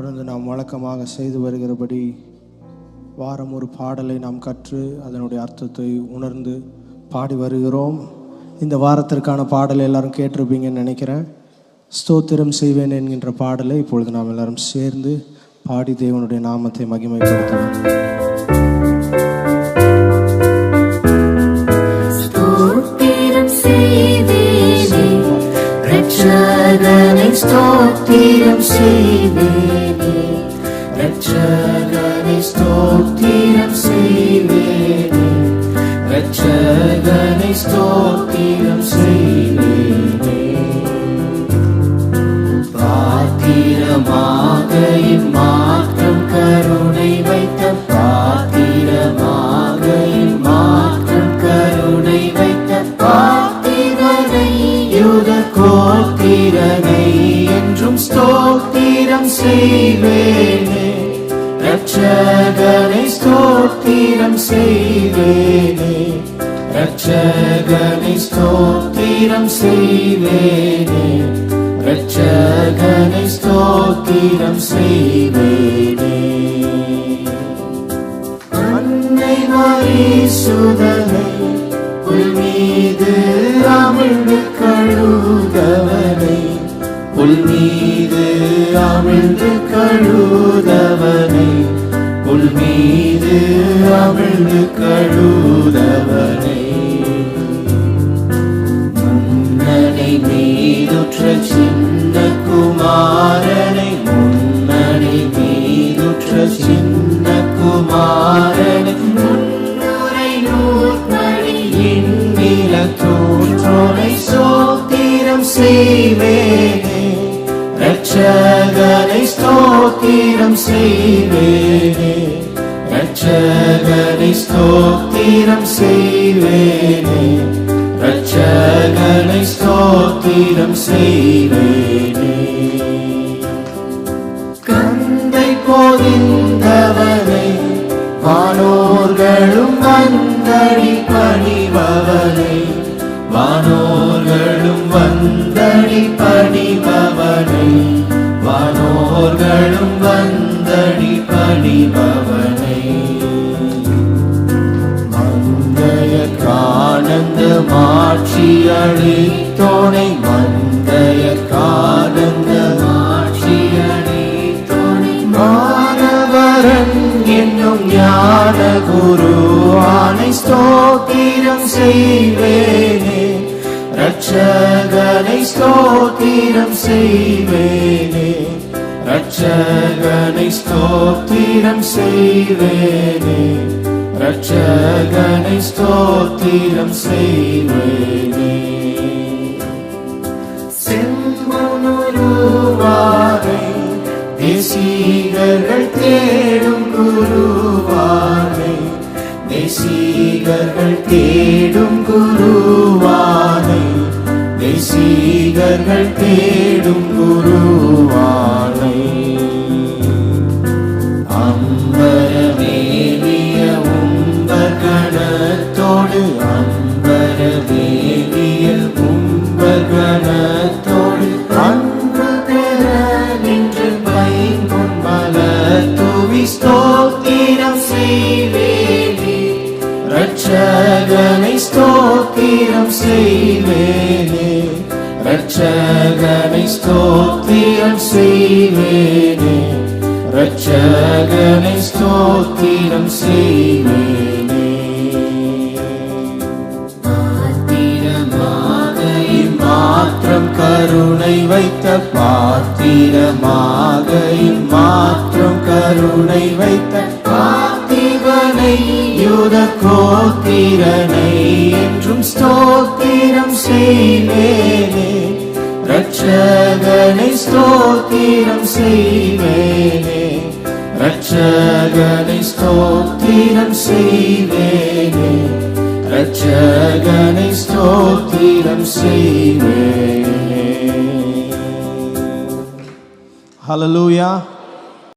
தொடர்ந்து நாம் வழக்கமாக செய்து வருகிறபடி வாரம் ஒரு பாடலை நாம் கற்று அதனுடைய அர்த்தத்தை உணர்ந்து பாடி வருகிறோம். இந்த வாரத்திற்கான பாடலை எல்லாரும் கேட்டிருப்பீங்கன்னு நினைக்கிறேன். ஸ்தோத்திரம் செய்வேன் என்கின்ற பாடலை இப்பொழுது நாம் எல்லாரும் சேர்ந்து பாடி தேவனுடைய நாமத்தை மகிமைப்படுத்துவோம். ரட்சகனை ஸ்தோத்திரம் செய்வேனே. ரட்சகனை ஸ்தோத்திரம் செய்வேனே. ரட்சகனை ஸ்தோத்திரம் செய்வேனே. பாத்திரமாக இம்மாற்றம் கோத்திரனை என்றும் ஸ்தோத்திரம் செய்வேனே. ரட்சகனை ஸ்தோத்திரம் செய்வேனே. ரட்சகனை ஸ்தோத்திரம் செய்வேனே. ரட்சகனை ஸ்தோத்திரம் செய்வேனே. அன்னை மாரி புல் அமிழ்ந்து கழுதவனை புல் மீது அமிழ்ந்து கழுதவனை முன்னணி மீதுற்ற சின்ன குமாரனை முன்னணி மீதுற்ற சின்ன குமாரனை. முன்னுரை நூற்படி இன்னில தோற்றோனை சோத்திரம் செய்வேனே. ரட்சகனை ஸ்தோத்திரம் செய்வேனே. ரட்சகனை ஸ்தோத்திரம் செய்வேனே. ரட்சகனை ஸ்தோத்திரம் செய்வேனே. கந்தை போதிந்தவனை வானோர்களும் வந்தடி பணிபவனை. வானோர்கள் வந்தடி பணிபவனை வானோர்களும் வந்தடி பணிபவனை. மந்தைய காணந்த மாட்சி அளித்தோனை மந்தைய காணந்த மாட்சி அளித்தோனை. மாணவரன் என்னும் ஞான குரு ஆனை ஸ்தோத்திரம் செய்வேனே. ரட்சகனை ஸ்தோத்திரம் செய்வேனே. ரட்சகனை ஸ்தோத்திரம் செய்வேனே. ரட்சகனை ஸ்தோத்திரம் செய்வேனே. செம்மனுருவாரை தேசிகர்கள் தே தேசீகர்கள் தேடும் குருவானை. அம்பரமேலிய உம்பகணத்தோடு அம்பரமேலிய உம்பகணத்தோடு அன்பு பெற நின்று பைம்பொன் மல துவி ஸ்தோத்திரம் செய்வேலி ரட்சகனை ஸ்தோத்திரம் செய்வேனே. ரட்சகனை ஸ்தோத்திரம் செய்வேனே. ரட்சகனை ஸ்தோத்திரம் செய்வேனே. மாத்திரம் கருணை வைத்த பாத்திரமாக இம்மாத்திரம் கருணை வைத்த பார்த்திபனை யுத கோத்திரனை என்றும் ஸ்தோத்திரம் செய்வேன். ரட்சகனை ஸ்தோத்திரம் செய்வேனே. ரட்சகனை ஸ்தோத்திரம் செய்வேனே. ரட்சகனை ஸ்தோத்திரம் செய்வேனே. ஹலலூயா